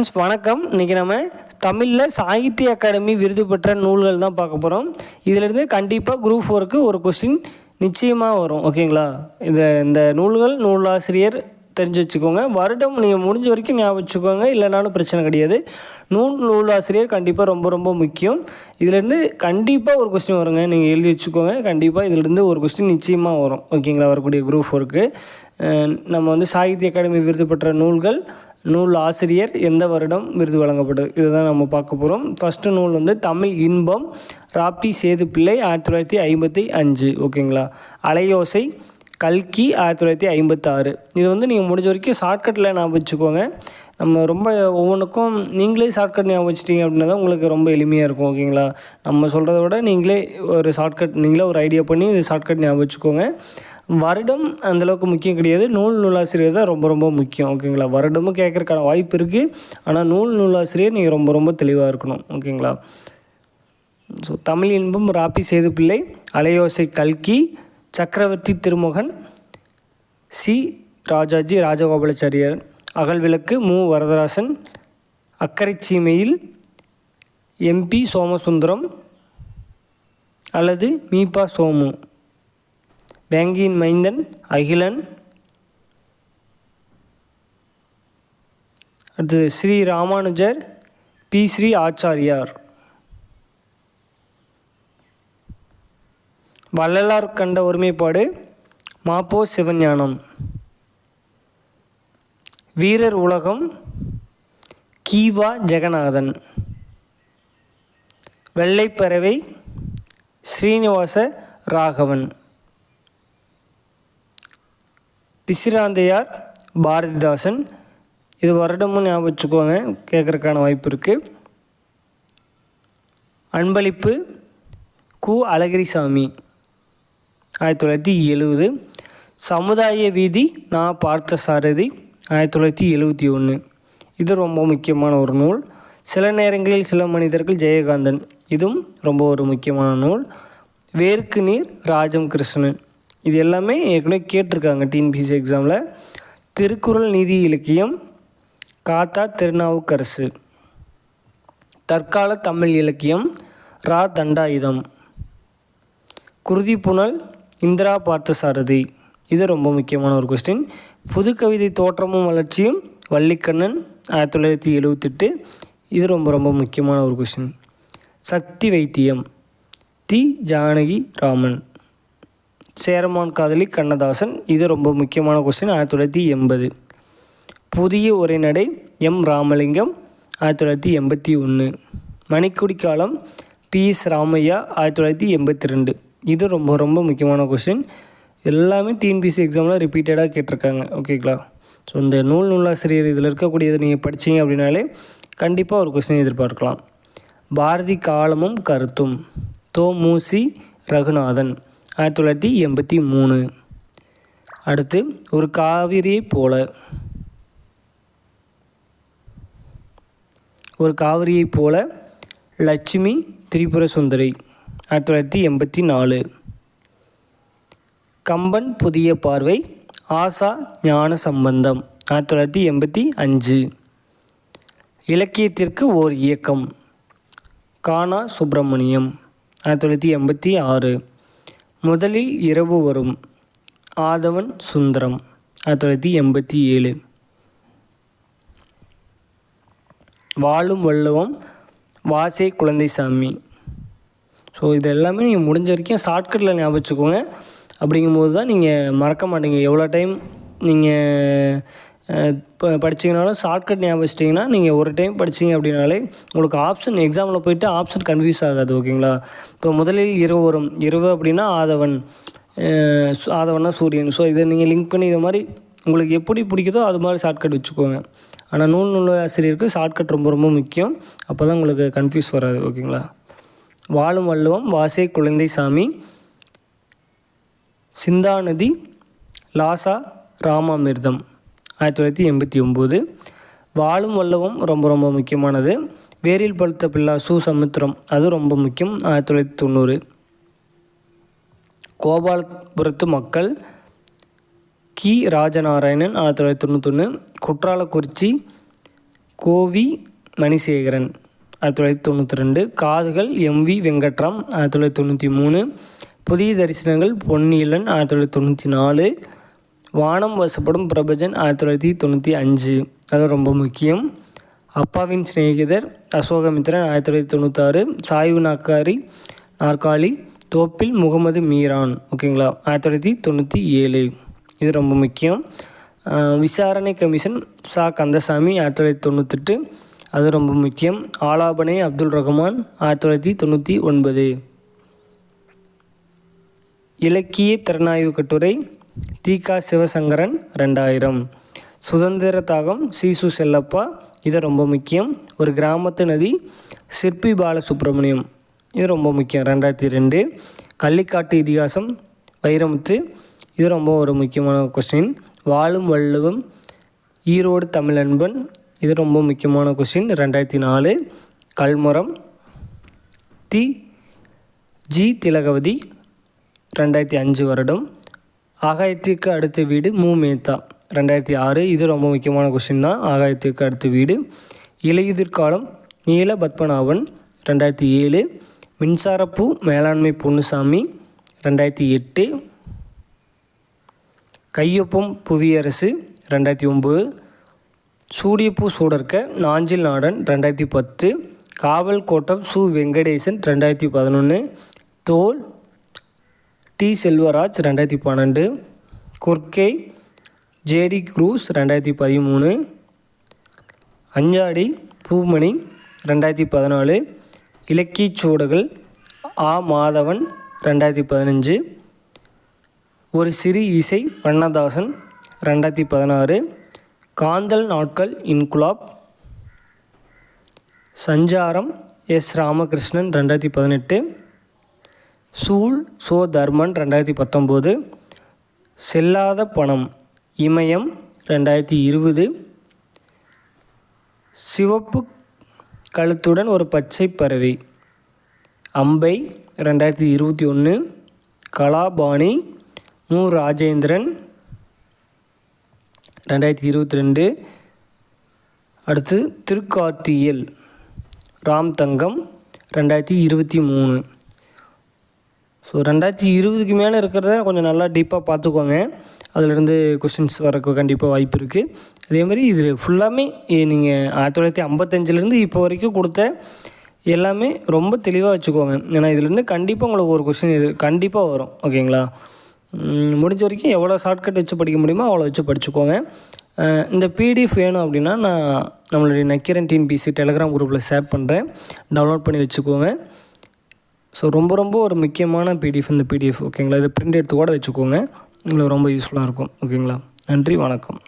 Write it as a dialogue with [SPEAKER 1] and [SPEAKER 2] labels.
[SPEAKER 1] Friends வணக்கம். இன்றைக்கி நம்ம தமிழில் சாகித்ய அகாடமி விருது பெற்ற நூல்கள் தான் பார்க்க போகிறோம் இதிலிருந்து கண்டிப்பாக குரூப் ஃபோருக்கு ஒரு கொஸ்டின் நிச்சயமாக வரும். ஓகேங்களா இந்த இந்த நூல்கள் நூலாசிரியர் தெரிஞ்சு வச்சுக்கோங்க. வருடம் நீங்கள் முடிஞ்ச வரைக்கும் ஞாபகம் வச்சுக்கோங்க. இல்லைனாலும் பிரச்சனை கிடையாது. நூல் நூலாசிரியர் கண்டிப்பாக ரொம்ப ரொம்ப முக்கியம். இதிலேருந்து கண்டிப்பாக ஒரு கொஸ்டின் வருங்க. நீங்கள் எழுதி வச்சுக்கோங்க. கண்டிப்பாக இதிலேருந்து ஒரு கொஸ்டின் நிச்சயமாக வரும். ஓகேங்களா வரக்கூடிய குரூப் ஒர்க்கு நம்ம வந்து சாகித்ய அகாடமி விருது பெற்ற நூல்கள் நூல் ஆசிரியர் எந்த வருடம் விருது வழங்கப்பட்டது இதுதான் நம்ம பார்க்க போகிறோம் ஃபஸ்ட்டு நூல் வந்து தமிழ் இன்பம் ராப்பி சேதுப்பிள்ளை ஆயிரத்தி தொள்ளாயிரத்தி ஐம்பத்தி அஞ்சு ஓகேங்களா? அலையோசை கல்கி ஆயிரத்தி தொள்ளாயிரத்தி ஐம்பத்தாறு இது வந்து நீங்கள் முடிஞ்ச வரைக்கும் ஷார்ட்கட்டில் ஞாபகம் வச்சுக்கோங்க. நம்ம ரொம்ப ஒவ்வொன்றுக்கும் நீங்களே ஷார்ட்கட் ஞாபகம் வச்சிட்டிங்க அப்படின்னா தான் உங்களுக்கு ரொம்ப எளிமையாக இருக்கும் ஓகேங்களா? நம்ம சொல்கிறத விட நீங்களே ஒரு ஷார்ட்கட் நீங்களே ஒரு ஐடியா பண்ணி இது ஷார்ட்கட் ஞாபகம் வச்சுக்கோங்க. வருடம் அந்தளவுக்கு முக்கியம் கிடையாது. நூல் நூலாசிரியர் தான் ரொம்ப ரொம்ப முக்கியம். ஓகேங்களா வருடமும் கேட்குறக்கான வாய்ப்பு இருக்குது ஆனால் நூல் நூலாசிரியர் நீங்கள் ரொம்ப ரொம்ப தெளிவாக இருக்கணும். ஓகேங்களா ஸோ தமிழ் இன்பம் ராப்பி சேதுப்பிள்ளை அலையோசை கல்கி சக்கரவர்த்தி திருமுகன் சி. ராஜாஜி ராஜகோபாலாச்சாரியர் அகல்விளக்கு மு. வரதராசன் அக்கறை சீமையில் எம்பி சோமசுந்தரம் அல்லது மீபா சோமு. வேங்கியின் மைந்தன் அகிலன். அடுத்தது ஸ்ரீ ராமானுஜர் பி. ஸ்ரீ ஆச்சாரியார். வள்ளலார் கண்ட ஒருமைப்பாடு மாப்போ சிவஞானம். வீரர் உலகம் கீவா ஜெகநாதன். வெள்ளைப்பறவை ஸ்ரீனிவாச ராகவன். பிசிராந்தையார் பாரதிதாசன். இது வருடமும் ஞாபகம் வச்சுக்கோங்க கேட்குறக்கான வாய்ப்பு இருக்குது அன்பளிப்பு கு. அழகிரிசாமி. ஆயிரத்தி தொள்ளாயிரத்தி எழுபது சமுதாய வீதி நான் பார்த்த சாரதி ஆயிரத்தி தொள்ளாயிரத்தி எழுபத்தி ஒன்று இது ரொம்ப முக்கியமான ஒரு நூல். சில நேரங்களில் சில மனிதர்கள் ஜெயகாந்தன். இதுவும் ரொம்ப ஒரு முக்கியமான நூல். வேர்க்கு நீர் ராஜம் கிருஷ்ணன். இது எல்லாமே ஏற்கனவே கேட்டிருக்காங்க டிஎன்பிசி எக்ஸாமில் திருக்குறள் நீதி இலக்கியம் காத்தா திருநாவுக்கரசு. தற்கால தமிழ் இலக்கியம் ரா தண்டாயுதம். குருதி புனல் இந்திரா பார்த்தசாரதி. இது ரொம்ப முக்கியமான ஒரு கொஸ்டின் புது கவிதை தோற்றமும் வளர்ச்சியும் வள்ளிக்கண்ணன் ஆயிரத்தி தொள்ளாயிரத்தி எழுவத்தெட்டு. இது ரொம்ப ரொம்ப முக்கியமான ஒரு கொஸ்டின் சக்தி வைத்தியம். தி ஜானகி ராமன். சேரமான் காதலி கண்ணதாசன். இது ரொம்ப முக்கியமான கொஸ்டின் ஆயிரத்தி தொள்ளாயிரத்தி எண்பது. புதிய உரைநடை எம் ராமலிங்கம் ஆயிரத்தி தொள்ளாயிரத்தி எண்பத்தி ஒன்று மணிக்குடி காலம் பி எஸ் ராமையா ஆயிரத்தி தொள்ளாயிரத்தி எண்பத்தி ரெண்டு இது ரொம்ப ரொம்ப முக்கியமான கொஸ்டின் எல்லாமே டிஎன்பிசி எக்ஸாமில் ரிப்பீட்டடாக கேட்டிருக்காங்க. ஓகேங்களா ஸோ இந்த நூல் நூலாசிரியர் இதில் இருக்கக்கூடியது நீங்கள் படித்தீங்க அப்படின்னாலே கண்டிப்பாக ஒரு கொஸ்டின் எதிர்பார்க்கலாம். பாரதி காலமும் கருத்தும். தோ மூசி ரகுநாதன். ஆயிரத்தி தொள்ளாயிரத்தி எண்பத்தி மூணு. அடுத்து ஒரு காவிரியைப் போல. ஒரு காவிரியைப் போல லட்சுமி திரிபுர சுந்தரி ஆயிரத்தி தொள்ளாயிரத்தி எண்பத்தி நாலு. கம்பன் புதிய பார்வை ஆசா ஞான சம்பந்தம் ஆயிரத்தி தொள்ளாயிரத்தி எண்பத்தி அஞ்சு. இலக்கியத்திற்கு ஓர் இயக்கம் கானா சுப்பிரமணியம் ஆயிரத்தி தொள்ளாயிரத்தி எண்பத்தி ஆறு. முதலில் இரவு வரும். ஆதவன் சுந்தரம். ஆயிரத்தி தொள்ளாயிரத்தி எண்பத்தி ஏழு. வாழும் வள்ளுவம் வாசே குழந்தைசாமி ஸோ இது எல்லாமே நீங்கள் முடிஞ்ச வரைக்கும் ஷார்ட்கட்டில் ஞாபகம் வச்சுக்கோங்க. அப்படிங்கும்போது தான் நீங்கள் மறக்க மாட்டீங்க. எவ்வளோ டைம் நீங்கள் இப்போ படிச்சிங்கனாலும் ஷார்ட்கட் ஞாபகம் வச்சிட்டிங்கன்னா நீங்கள் ஒரு டைம் படிச்சிங்க அப்படின்னாலே உங்களுக்கு ஆப்ஷன் எக்ஸாமில் போயிட்டு ஆப்ஷன் கன்ஃபியூஸ் ஆகாது ஓகேங்களா? இப்போ முதலில் இரவு வரும். இரவு அப்படின்னா ஆதவன். ஆதவன்னா சூரியன். ஸோ இதை நீங்கள் லிங்க் பண்ணி இது மாதிரி உங்களுக்கு எப்படி பிடிக்குதோ அது மாதிரி ஷார்ட்கட் வச்சுக்கோங்க. ஆனால் நூல் நூல் ஆசிரியருக்கு ஷார்ட்கட் ரொம்ப ரொம்ப முக்கியம். அப்போ தான் உங்களுக்கு கன்ஃபியூஸ் வராது ஓகேங்களா? வாழும் வள்ளுவம் வாசே குழந்தை சாமி சிந்தாநதி லாசா ராமாமிர்தம். ஆயிரத்தி தொள்ளாயிரத்தி எண்பத்தி ஒம்பது வாழும் வல்லவும் ரொம்ப ரொம்ப முக்கியமானது. வேரில் பழுத்த பிள்ளா சு சமுத்திரம் அது ரொம்ப முக்கியம். ஆயிரத்தி தொள்ளாயிரத்தி தொண்ணூறு. கோபாலபுரத்து மக்கள் கி. ராஜநாராயணன் ஆயிரத்தி தொள்ளாயிரத்தி தொண்ணூத்தொன்று குற்றாலக்குறிச்சி கோவி மணிசேகரன் ஆயிரத்தி தொள்ளாயிரத்தி தொண்ணூற்றி ரெண்டு. காதுகள் எம்வி வெங்கட்ராம் ஆயிரத்தி தொள்ளாயிரத்தி தொண்ணூற்றி மூணு. புதிய தரிசனங்கள் பொன்னியிலன் ஆயிரத்தி தொள்ளாயிரத்தி தொண்ணூற்றி நாலு. வானம் வசப்படும் பிரபஞ்சன் ஆயிரத்தி தொள்ளாயிரத்தி தொண்ணூற்றி அஞ்சு. அது ரொம்ப முக்கியம். அப்பாவின் சிநேகிதர் அசோகமித்ரன் ஆயிரத்தி தொள்ளாயிரத்தி தொண்ணூத்தாறு. சாய்வு நாக்காரி நாற்காலி தோப்பில் முகமது மீரான். ஓகேங்களா? ஆயிரத்தி தொள்ளாயிரத்தி தொண்ணூற்றி ஏழு. இது ரொம்ப முக்கியம். விசாரணை கமிஷன் சா. கந்தசாமி ஆயிரத்தி தொள்ளாயிரத்தி தொண்ணூத்தெட்டு. அது ரொம்ப முக்கியம். ஆலாபனை அப்துல் ரஹ்மான் ஆயிரத்தி தொள்ளாயிரத்தி தொண்ணூற்றி ஒன்பது. இலக்கிய திறனாய்வு கட்டுரை தீகா சிவசங்கரன் ரெண்டாயிரம். சுதந்திர தாகம் சீசு செல்லப்பா இது ரொம்ப முக்கியம். ஒரு கிராமத்து நதி சிற்பி பாலசுப்ரமணியம் இது ரொம்ப முக்கியம். ரெண்டாயிரத்தி ரெண்டு. கள்ளிக்காட்டு இதிகாசம் வைரமுத்து இது ரொம்ப ஒரு முக்கியமான கொஸ்டின் வாழும் வள்ளுவம் ஈரோடு தமிழன்பன் இது ரொம்ப முக்கியமான கொஸ்டின் ரெண்டாயிரத்தி நாலு. கல்முரம் தி ஜி திலகவதி ரெண்டாயிரத்தி அஞ்சு வருடம். ஆகாயத்திற்கு அடுத்த வீடு மு மேத்தா ரெண்டாயிரத்தி ஆறு இது ரொம்ப முக்கியமான கொஸ்டின் தான். ஆகாயத்திற்கு அடுத்த வீடு. இலையுதிர்காலம் நீல பத்மநாபன் ரெண்டாயிரத்தி ஏழு. மின்சாரப்பூ மேலாண்மை பொன்னுசாமி ரெண்டாயிரத்தி எட்டு. கையொப்பம் புவியரசு ரெண்டாயிரத்தி ஒம்பது சூடியப்பூ சூடர்க்க நாஞ்சில் நாடன் ரெண்டாயிரத்தி பத்து. காவல் கோட்டம் சு. வெங்கடேசன் ரெண்டாயிரத்தி பதினொன்று தோல் டி செல்வராஜ் ரெண்டாயிரத்தி பன்னெண்டு குர்கே ஜேடி குரூஸ் ரெண்டாயிரத்தி பதிமூணு அஞ்சாடி பூமணி ரெண்டாயிரத்தி பதினாலு இலக்கியச் சூடுகள் ஆ மாதவன் ரெண்டாயிரத்தி பதினஞ்சு ஒரு சிறு இசை வண்ணதாசன் ரெண்டாயிரத்தி பதினாறு காந்தல் நாட்கள் இன்குலாப் சஞ்சாரம் எஸ் ராமகிருஷ்ணன் ரெண்டாயிரத்தி பதினெட்டு சூழ் சோ தர்மன் ரெண்டாயிரத்தி பத்தொம்போது செல்லாத பணம் இமயம் ரெண்டாயிரத்தி இருபது. சிவப்பு கழுத்துடன் ஒரு பச்சை பறவை அம்பை ரெண்டாயிரத்தி இருபத்தி ஒன்று கலாபாணி மு. ராஜேந்திரன் ரெண்டாயிரத்தி இருபத்தி ரெண்டு அடுத்து திருக்கார்த்தியல் ராம் தங்கம் ரெண்டாயிரத்தி இருபத்தி மூணு. ஸோ ரெண்டாயிரத்தி இருபதுக்கு மேலே இருக்கிறத கொஞ்சம் நல்லா டீப்பாக பார்த்துக்கோங்க. அதிலிருந்து கொஷின்ஸ் வரக்கு கண்டிப்பாக வாய்ப்பு இருக்குது அதே மாதிரி இது ஃபுல்லாமே நீங்கள் ஆயிரத்தி தொள்ளாயிரத்தி ஐம்பத்தஞ்சிலேருந்து இப்போ வரைக்கும் கொடுத்த எல்லாமே ரொம்ப தெளிவாக வச்சுக்கோங்க. ஏன்னா இதுலேருந்து கண்டிப்பாக உங்களுக்கு ஒரு கொஸ்டின் இது கண்டிப்பாக வரும். ஓகேங்களா? முடிஞ்ச வரைக்கும் எவ்வளோ ஷார்ட்கட் வச்சு படிக்க முடியுமோ அவ்வளோ வச்சு படிச்சுக்கோங்க. இந்த பிடிஎஃப் வேணும் அப்படின்னா நான் நம்மளுடைய நக்கிரன் டிஎன்பிசி டெலகிராம் குரூப்பில் ஷேர் பண்ணுறேன் டவுன்லோட் பண்ணி வச்சுக்கோங்க. ஸோ ரொம்ப ரொம்ப ஒரு முக்கியமான பிடிஎஃப் இந்த பிடிஎஃப் ஓகேங்களா இதை பிரிண்ட் எடுத்து கூட வச்சுக்கோங்க. உங்களுக்கு ரொம்ப யூஸ்ஃபுல்லாக இருக்கும். ஓகேங்களா நன்றி வணக்கம்.